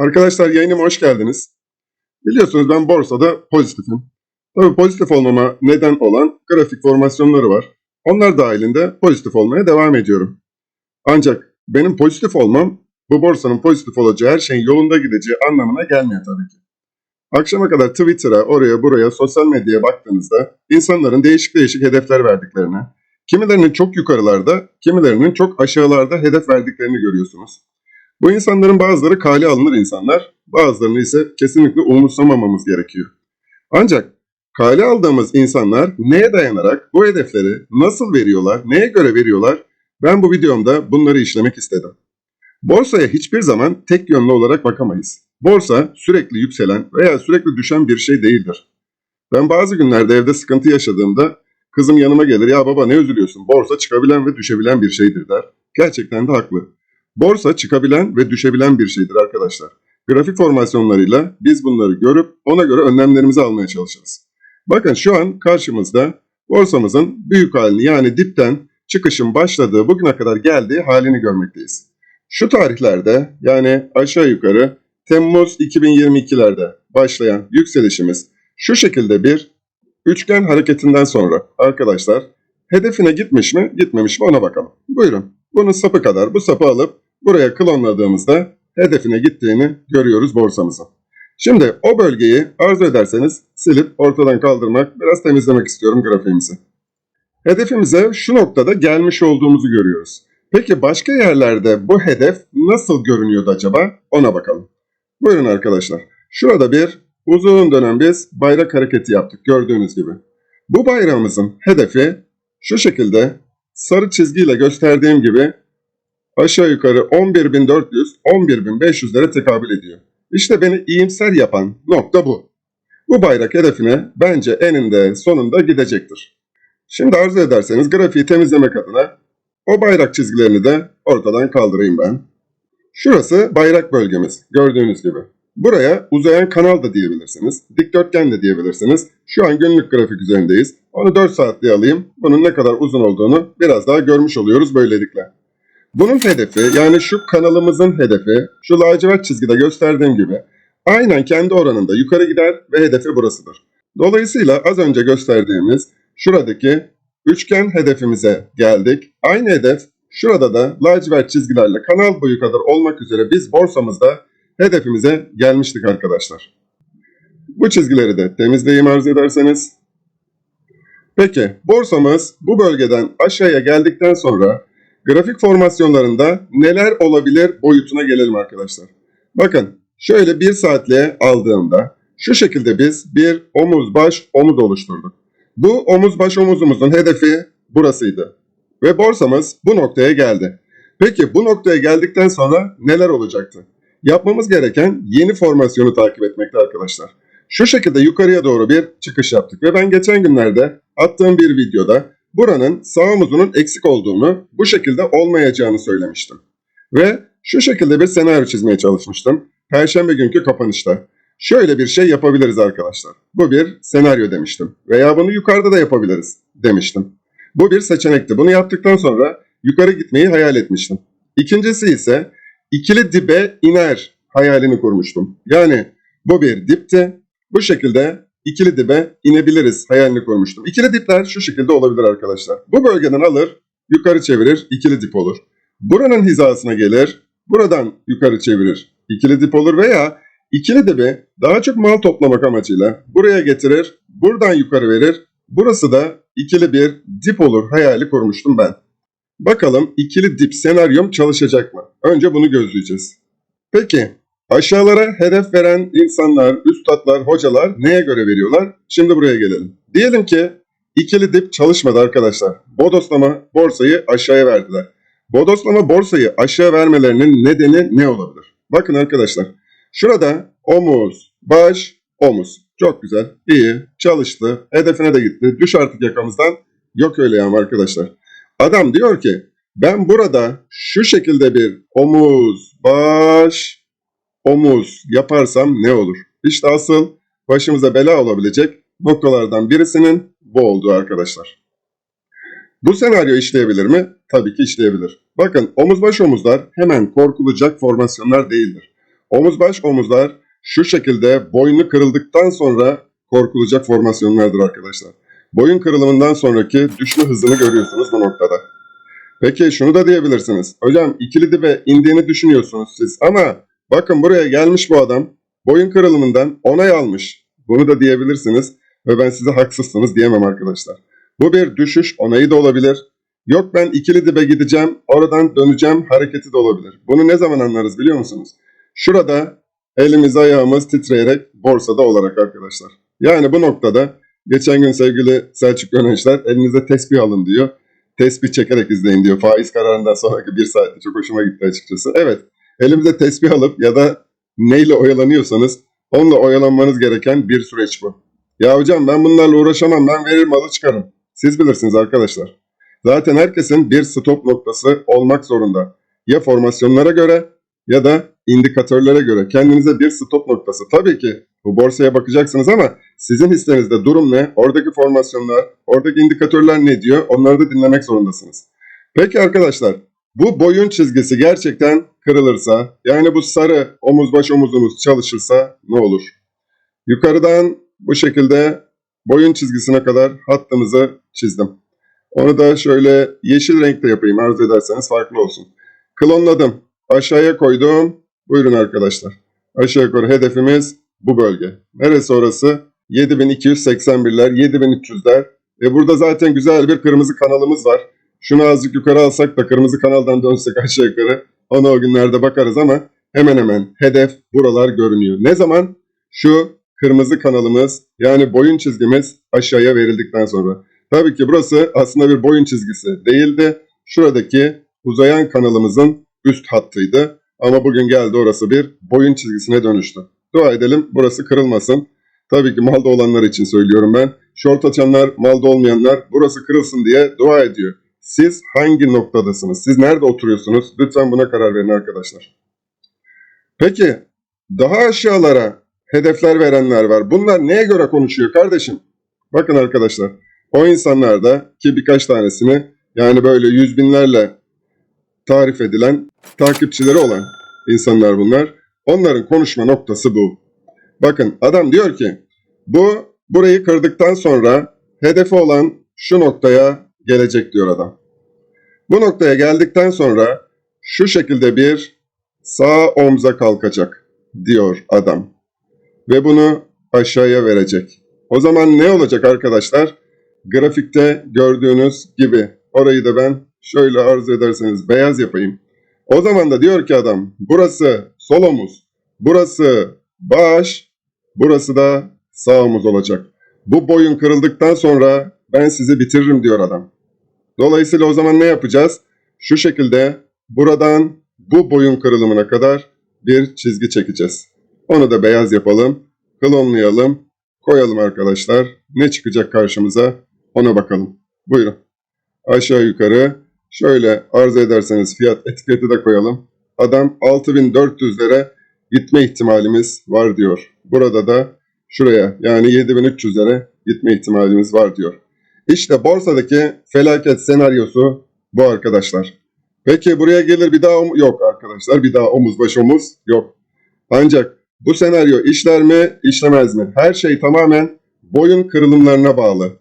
Arkadaşlar yayınıma hoş geldiniz. Biliyorsunuz ben borsada pozitifim. Tabii pozitif olmama neden olan grafik formasyonları var. Onlar dahilinde pozitif olmaya devam ediyorum. Ancak benim pozitif olmam bu borsanın pozitif olacağı her şeyin yolunda gideceği anlamına gelmiyor tabii ki. Akşama kadar Twitter'a, oraya buraya, sosyal medyaya baktığınızda insanların değişik değişik hedefler verdiklerini, kimilerinin çok yukarılarda, kimilerinin çok aşağılarda hedef verdiklerini görüyorsunuz. Bu insanların bazıları kale alınır insanlar, bazılarını ise kesinlikle umursamamamız gerekiyor. Ancak kale aldığımız insanlar neye dayanarak bu hedefleri nasıl veriyorlar, neye göre veriyorlar? Ben bu videomda bunları işlemek istedim. Borsaya hiçbir zaman tek yönlü olarak bakamayız. Borsa sürekli yükselen veya sürekli düşen bir şey değildir. Ben bazı günlerde evde sıkıntı yaşadığımda kızım yanıma gelir ya baba ne üzülüyorsun borsa çıkabilen ve düşebilen bir şeydir der. Gerçekten de haklı. Borsa çıkabilen ve düşebilen bir şeydir arkadaşlar. Grafik formasyonlarıyla biz bunları görüp ona göre önlemlerimizi almaya çalışırız. Bakın şu an karşımızda borsamızın büyük halini yani dipten çıkışın başladığı bugüne kadar geldiği halini görmekteyiz. Şu tarihlerde yani aşağı yukarı Temmuz 2022'lerde başlayan yükselişimiz şu şekilde bir üçgen hareketinden sonra arkadaşlar hedefine gitmiş mi gitmemiş mi ona bakalım. Buyurun bunun sapı kadar bu sapı alıp buraya klonladığımızda hedefine gittiğini görüyoruz borsamızın. Şimdi o bölgeyi arzu ederseniz silip ortadan kaldırmak, biraz temizlemek istiyorum grafiğimizi. Hedefimize şu noktada gelmiş olduğumuzu görüyoruz. Peki başka yerlerde bu hedef nasıl görünüyordu acaba? Ona bakalım. Buyurun arkadaşlar. Şurada bir uzun dönem biz bayrak hareketi yaptık gördüğünüz gibi. Bu bayrağımızın hedefi şu şekilde sarı çizgiyle gösterdiğim gibi aşağı yukarı 11.400, 11.500'lere tekabül ediyor. İşte beni iyimser yapan nokta bu. Bu bayrak hedefine bence eninde sonunda gidecektir. Şimdi arzu ederseniz grafiği temizlemek adına o bayrak çizgilerini de ortadan kaldırayım ben. Şurası bayrak bölgemiz gördüğünüz gibi. Buraya uzayan kanal da diyebilirsiniz. Dikdörtgen de diyebilirsiniz. Şu an günlük grafik üzerindeyiz. Onu 4 saatliğe alayım. Bunun ne kadar uzun olduğunu biraz daha görmüş oluyoruz böylelikle. Bunun hedefi yani şu kanalımızın hedefi şu lacivert çizgide gösterdiğim gibi aynen kendi oranında yukarı gider ve hedefi burasıdır. Dolayısıyla az önce gösterdiğimiz şuradaki üçgen hedefimize geldik. Aynı hedef şurada da lacivert çizgilerle kanal boyu kadar olmak üzere biz borsamızda hedefimize gelmiştik arkadaşlar. Bu çizgileri de temizleyeyim arzu ederseniz. Peki borsamız bu bölgeden aşağıya geldikten sonra grafik formasyonlarında neler olabilir boyutuna gelelim arkadaşlar. Bakın şöyle bir saatliğe aldığımda şu şekilde biz bir omuz baş omuz oluşturduk. Bu omuz baş omuzumuzun hedefi burasıydı. Ve borsamız bu noktaya geldi. Peki bu noktaya geldikten sonra neler olacaktı? Yapmamız gereken yeni formasyonu takip etmekte arkadaşlar. Şu şekilde yukarıya doğru bir çıkış yaptık ve ben geçen günlerde attığım bir videoda buranın sağ eksik olduğunu, bu şekilde olmayacağını söylemiştim. Ve şu şekilde bir senaryo çizmeye çalışmıştım. Perşembe günkü kapanışta. Şöyle bir şey yapabiliriz arkadaşlar. Bu bir senaryo demiştim. Veya bunu yukarıda da yapabiliriz demiştim. Bu bir seçenekti. Bunu yaptıktan sonra yukarı gitmeyi hayal etmiştim. İkincisi ise ikili dibe iner hayalini kurmuştum. Yani bu bir dipti. Bu şekilde ikili dibe inebiliriz hayalini kurmuştum. İkili dipler şu şekilde olabilir arkadaşlar. Bu bölgeden alır, yukarı çevirir, ikili dip olur. Buranın hizasına gelir, buradan yukarı çevirir, ikili dip olur veya ikili dibi daha çok mal toplamak amacıyla buraya getirir, buradan yukarı verir. Burası da ikili bir dip olur hayali kurmuştum ben. Bakalım ikili dip senaryom çalışacak mı? Önce bunu gözleyeceğiz. Peki aşağılara hedef veren insanlar, üstadlar, hocalar neye göre veriyorlar? Şimdi buraya gelelim. Diyelim ki ikili dip çalışmadı arkadaşlar. Bodoslama borsayı aşağıya verdiler. Bodoslama borsayı aşağı vermelerinin nedeni ne olabilir? Bakın arkadaşlar. Şurada omuz, baş, omuz. Çok güzel, iyi, çalıştı, hedefine de gitti. Düş artık yakamızdan. Yok öyle yani arkadaşlar. Adam diyor ki ben burada şu şekilde bir omuz, baş, omuz yaparsam ne olur? İşte asıl başımıza bela olabilecek noktalardan birisinin bu olduğu arkadaşlar. Bu senaryo işleyebilir mi? Tabii ki işleyebilir. Bakın omuz baş omuzlar hemen korkulacak formasyonlar değildir. Omuz baş omuzlar şu şekilde boynu kırıldıktan sonra korkulacak formasyonlardır arkadaşlar. Boyun kırılımından sonraki düşme hızını görüyorsunuz bu noktada. Peki şunu da diyebilirsiniz. Hocam ikili dibe indiğini düşünüyorsunuz siz ama bakın buraya gelmiş bu adam boyun kırılımından onay almış. Bunu da diyebilirsiniz ve ben size haksızsınız diyemem arkadaşlar. Bu bir düşüş onayı da olabilir. Yok ben ikili dibe gideceğim, oradan döneceğim hareketi de olabilir. Bunu ne zaman anlarız biliyor musunuz? Şurada elimiz ayağımız titreyerek borsada olarak arkadaşlar. Yani bu noktada geçen gün sevgili Selçuk Gönençler elinize tesbih alın diyor. Tesbih çekerek izleyin diyor. Faiz kararından sonraki bir saatte çok hoşuma gitti açıkçası. Evet elimize tesbih alıp ya da neyle oyalanıyorsanız onunla oyalanmanız gereken bir süreç bu. Ya hocam ben bunlarla uğraşamam ben verir malı çıkarım. Siz bilirsiniz arkadaşlar. Zaten herkesin bir stop noktası olmak zorunda. Ya formasyonlara göre ya da indikatörlere göre kendinize bir stop noktası. Tabii ki bu borsaya bakacaksınız ama sizin hissenizde durum ne? Oradaki formasyonlar, oradaki indikatörler ne diyor? Onları da dinlemek zorundasınız. Peki arkadaşlar bu boyun çizgisi gerçekten kırılırsa yani bu sarı omuz baş omuzumuz çalışırsa ne olur? Yukarıdan bu şekilde boyun çizgisine kadar hattımızı çizdim. Onu da şöyle yeşil renkte yapayım arzu ederseniz farklı olsun. Klonladım. Aşağıya koydum. Buyurun arkadaşlar. Aşağı yukarı hedefimiz bu bölge. Neresi orası? 7281'ler, 7300'ler. E burada zaten güzel bir kırmızı kanalımız var. Şunu azıcık yukarı alsak da kırmızı kanaldan dönsek aşağı yukarı. Ona o günlerde bakarız ama hemen hemen hedef buralar görünüyor. Ne zaman? Şu kırmızı kanalımız yani boyun çizgimiz aşağıya verildikten sonra. Tabii ki burası aslında bir boyun çizgisi değildi. Şuradaki uzayan kanalımızın üst hattıydı. Ama bugün geldi orası bir boyun çizgisine dönüştü. Dua edelim burası kırılmasın. Tabii ki malda olanlar için söylüyorum ben. Short açanlar, malda olmayanlar burası kırılsın diye dua ediyor. Siz hangi noktadasınız? Siz nerede oturuyorsunuz? Lütfen buna karar verin arkadaşlar. Peki daha aşağılara hedefler verenler var. Bunlar neye göre konuşuyor kardeşim? Bakın arkadaşlar o insanlar da ki birkaç tanesini yani böyle yüz binlerle tarif edilen takipçileri olan insanlar bunlar. Onların konuşma noktası bu. Bakın adam diyor ki bu burayı kırdıktan sonra hedefi olan şu noktaya gelecek diyor adam. Bu noktaya geldikten sonra şu şekilde bir sağ omza kalkacak diyor adam. Ve bunu aşağıya verecek. O zaman ne olacak arkadaşlar? Grafikte gördüğünüz gibi orayı da ben şöyle arzu ederseniz beyaz yapayım. O zaman da diyor ki adam burası sol omuz, burası baş, burası da sağ omuz olacak. Bu boyun kırıldıktan sonra ben sizi bitiririm diyor adam. Dolayısıyla o zaman ne yapacağız? Şu şekilde buradan bu boyun kırılımına kadar bir çizgi çekeceğiz. Onu da beyaz yapalım, klonlayalım, koyalım arkadaşlar. Ne çıkacak karşımıza ona bakalım. Buyurun. Aşağı yukarı şöyle arz ederseniz fiyat etiketi de koyalım. Adam 6400'lere gitme ihtimalimiz var diyor. Burada da şuraya yani 7300'lere gitme ihtimalimiz var diyor. İşte borsadaki felaket senaryosu bu arkadaşlar. Peki buraya gelir bir daha yok arkadaşlar. Bir daha omuz baş omuz yok. Ancak bu senaryo işler mi işlemez mi? Her şey tamamen boyun kırılımlarına bağlı.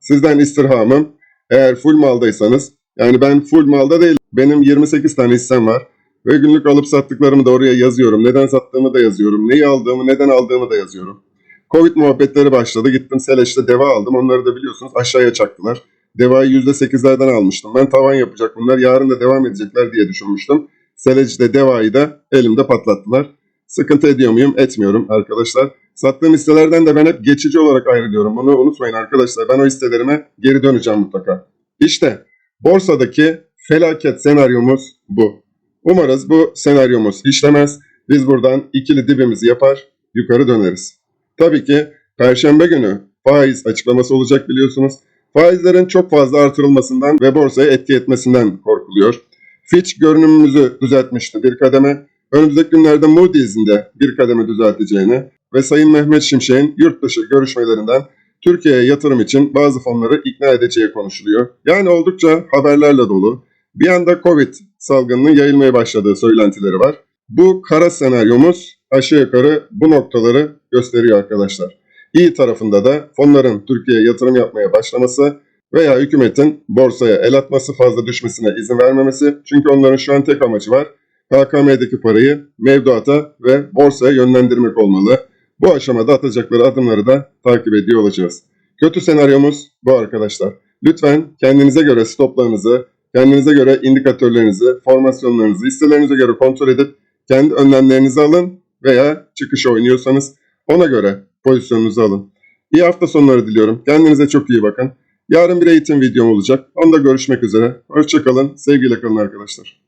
Sizden istirhamım eğer full maldaysanız yani ben full malda değil benim 28 tane hissem var. Ve günlük alıp sattıklarımı da oraya yazıyorum. Neden sattığımı da yazıyorum. Neyi aldığımı, neden aldığımı da yazıyorum. Covid muhabbetleri başladı. Gittim Seleş'te deva aldım. Onları da biliyorsunuz aşağıya çaktılar. Devayı %8'lerden almıştım. Ben tavan yapacak bunlar. Yarın da devam edecekler diye düşünmüştüm. Seleç'te devayı da elimde patlattılar. Sıkıntı ediyor muyum? Etmiyorum arkadaşlar. Sattığım hisselerden de ben hep geçici olarak ayrılıyorum. Bunu unutmayın arkadaşlar. Ben o hisselerime geri döneceğim mutlaka. İşte borsadaki felaket senaryomuz bu. Umarız bu senaryomuz işlemez. Biz buradan ikili dibimizi yapar, yukarı döneriz. Tabii ki Perşembe günü faiz açıklaması olacak biliyorsunuz. Faizlerin çok fazla artırılmasından ve borsaya etki etmesinden korkuluyor. Fitch görünümümüzü düzeltmişti bir kademe. Önümüzdeki günlerde Moody's'in de bir kademe düzelteceğini ve Sayın Mehmet Şimşek'in yurt dışı görüşmelerinden Türkiye'ye yatırım için bazı fonları ikna edeceği konuşuluyor. Yani oldukça haberlerle dolu. Bir anda Covid salgınının yayılmaya başladığı söylentileri var. Bu kara senaryomuz aşağı yukarı bu noktaları gösteriyor arkadaşlar. İyi tarafında da fonların Türkiye'ye yatırım yapmaya başlaması veya hükümetin borsaya el atması fazla düşmesine izin vermemesi. Çünkü onların şu an tek amacı var. KKM'deki parayı mevduata ve borsaya yönlendirmek olmalı. Bu aşamada atacakları adımları da takip ediyor olacağız. Kötü senaryomuz bu arkadaşlar. Lütfen kendinize göre stoplarınızı, kendinize göre indikatörlerinizi, formasyonlarınızı hisselerinize göre kontrol edip kendi önlemlerinizi alın veya çıkış oynuyorsanız ona göre pozisyonunuzu alın. İyi hafta sonları diliyorum. Kendinize çok iyi bakın. Yarın bir eğitim videom olacak. Onda görüşmek üzere. Hoşçakalın. Sevgiyle kalın arkadaşlar.